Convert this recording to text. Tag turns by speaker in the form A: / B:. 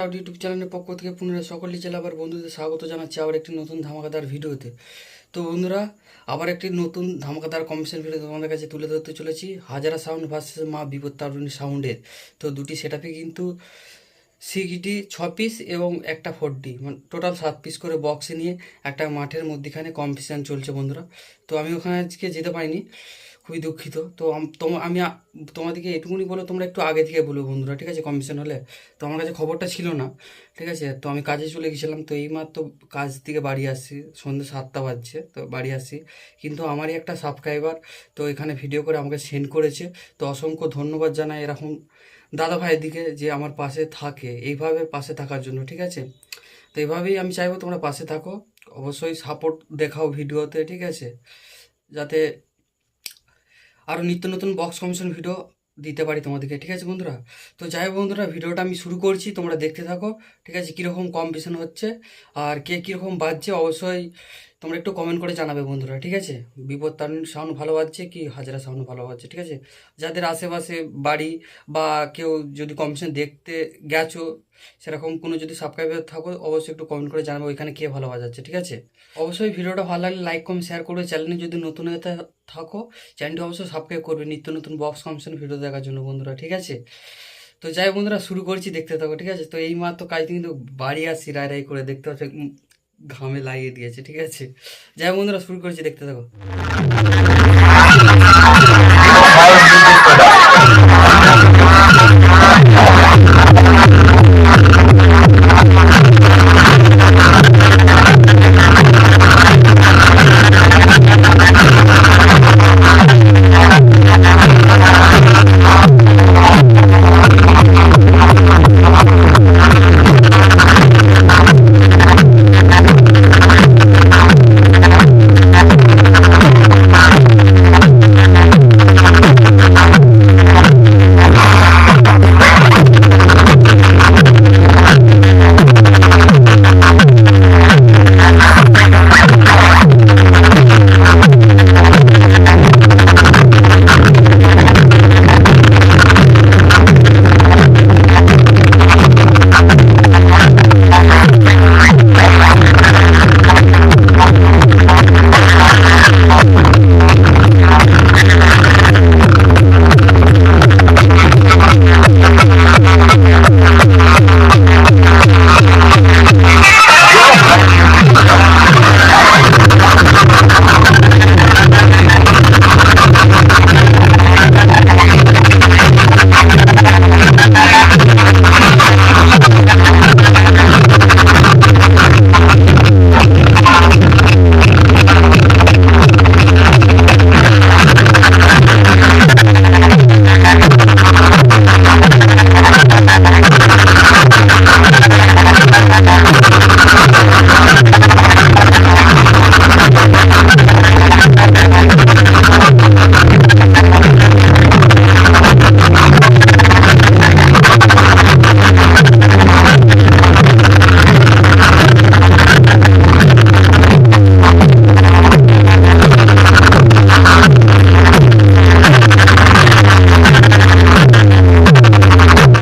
A: Crowd YouTube চ্যানেলের পক্ষ থেকে পুনরায় সকলই চলে আবার বন্ধুদের স্বাগত জানাচ্ছি আবার একটি নতুন ধামাকাদার ভিডিওতে। তো বন্ধুরা, আবার একটি নতুন ধামাকাদার কমিশন ভিডিও তোমাদের কাছে তুলে ধরতে চলেছি। হাজারা সাউন্ড ভার্সেস মা বিপদ সাউন্ডের তো দুটি সেটাপে কিন্তু সিগিটি ছ পিস এবং একটা ফোর ডি মানে টোটাল সাত পিস করে বক্সে নিয়ে একটা মাঠের মধ্যেখানে কম্পিটিশান চলছে বন্ধুরা। তো আমি ওখানে আজকে যেতে পারিনি, খুবই দুঃখিত। তো আম- তোমাদেরকে এটুকুনি বলে তোমরা একটু আগে থেকে বলব বন্ধুরা, ঠিক আছে? কম্পিটিশন হলে। তো আমার কাছে খবরটা ছিল না, ঠিক আছে? তো আমি কাজে চলে গেছিলাম, তো এইমাত্র কাজ থেকে বাড়ি আসছি, সন্ধ্যে সাতটা বাজছে, তো বাড়ি আসছি। কিন্তু আমারই একটা সাবস্ক্রাইবার তো এখানে ভিডিও করে আমাকে সেন্ড করেছে। তো অসংখ্য ধন্যবাদ জানাই, এরকম দাদা ভাইয়ের দিকে যে আমার পাশে থাকে, এইভাবে পাশে থাকার জন্য, ঠিক আছে? তো এইভাবেই আমি চাইব তোমরা পাশে থাকো, অবশ্যই সাপোর্ট দেখাও ভিডিওতে, ঠিক আছে? যাতে আরও নিত্য নতুন বক্স কমিশন ভিডিও দিতে পারি তোমাদেরকে, ঠিক আছে বন্ধুরা? তো যাই বন্ধুরা, ভিডিওটা আমি শুরু করছি, তোমরা দেখতে থাকো, ঠিক আছে? কীরকম কম্পিটিশন হচ্ছে আর কে কীরকম বাজছে, অবশ্যই তোমরা একটু কমেন্ট করে জানাবে বন্ধুরা, ঠিক আছে? বিপদ তার সাউন্ড ভালো বাজছে কি হাজারা সাউন্ড ভালো বাজছে, ঠিক আছে? যাদের আশেপাশে বাড়ি বা কেউ যদি কম্পিটিশন দেখতে গেছো, সেরকম কোনো যদি সাবস্ক্রাইবার থাকো, অবশ্যই একটু কমেন্ট করে জানাবে ওইখানে কে ভালো বাজাচ্ছে, ঠিক আছে? অবশ্যই ভিডিওটা ভালো লাগলে লাইক কমেন্ট শেয়ার করবে। চ্যানেলে যদি নতুন হয়ে থাকো চ্যানেলটি অবশ্যই সাবস্ক্রাইব করবে। নিত্য নতুন বক্স কম্পিটিশন ভিডিও দেখার জন্য বন্ধুরা, ঠিক আছে? তো যাই বন্ধুরা, শুরু করছি, দেখতে থাকো, ঠিক আছে? তো এই মাত্র কাজ কিন্তু বাড়ি আসছি রায় রায় করে, দেখতে পাচ্ছ? ঘামে লাগিয়ে দিয়েছে ঠিক আছে? যাই বন্ধুরা শুরু করছি দেখতে থাকো।